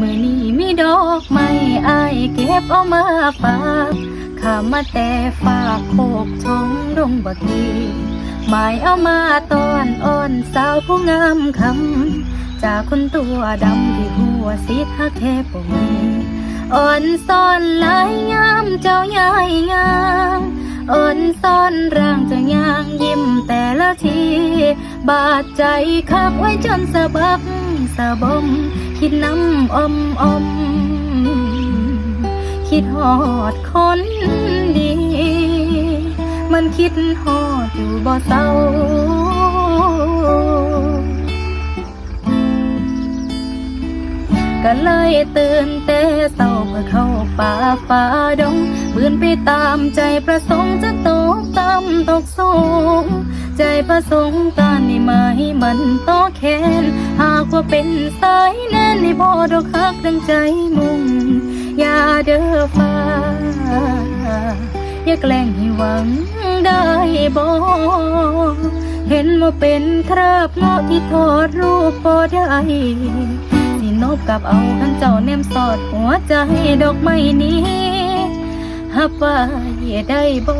มื่อนี้มีดอกไม้อายเก็บเอามาฝากข้ามาแต่ฝากโคกทองดงบักดีหมายเอามาตอนอ่อนสาวผู้งามคำจากคนตัวดำที่หัวสีทักแค่ปมีอ่อนซ่อนหลายยามเจ้ายายงามอ่อนซ่อนร่างเจ้ายางยิ้มแต่ละที บาดใจคักไว้จนสะบักสะบม คิดน้ำอมอม คิดหอดคนดี มันคิดหอดอยู่บ่เศร้าก็เลยตื่นแต่เศร้าเพื่อเข้าป่าฝ่าดง นไปตามใจประสงค์จะตกต่ำตกสูง ใจประสงค์การนี่มาให้มันต่อแขน หากว่าเป็นสายแน่นในบ่ดอกฮักดังใจมุ่ง อย่าเด้อฟ้า อย่าแกล้งให้หวังได้บ่เห็นว่าเป็นคราบเงาะที่ทอดรูปบ่ได้สินบกับเอาขันเจ้าแนมสอดหัวใจดอกไม้นี้ ฮับไว้ได้บ่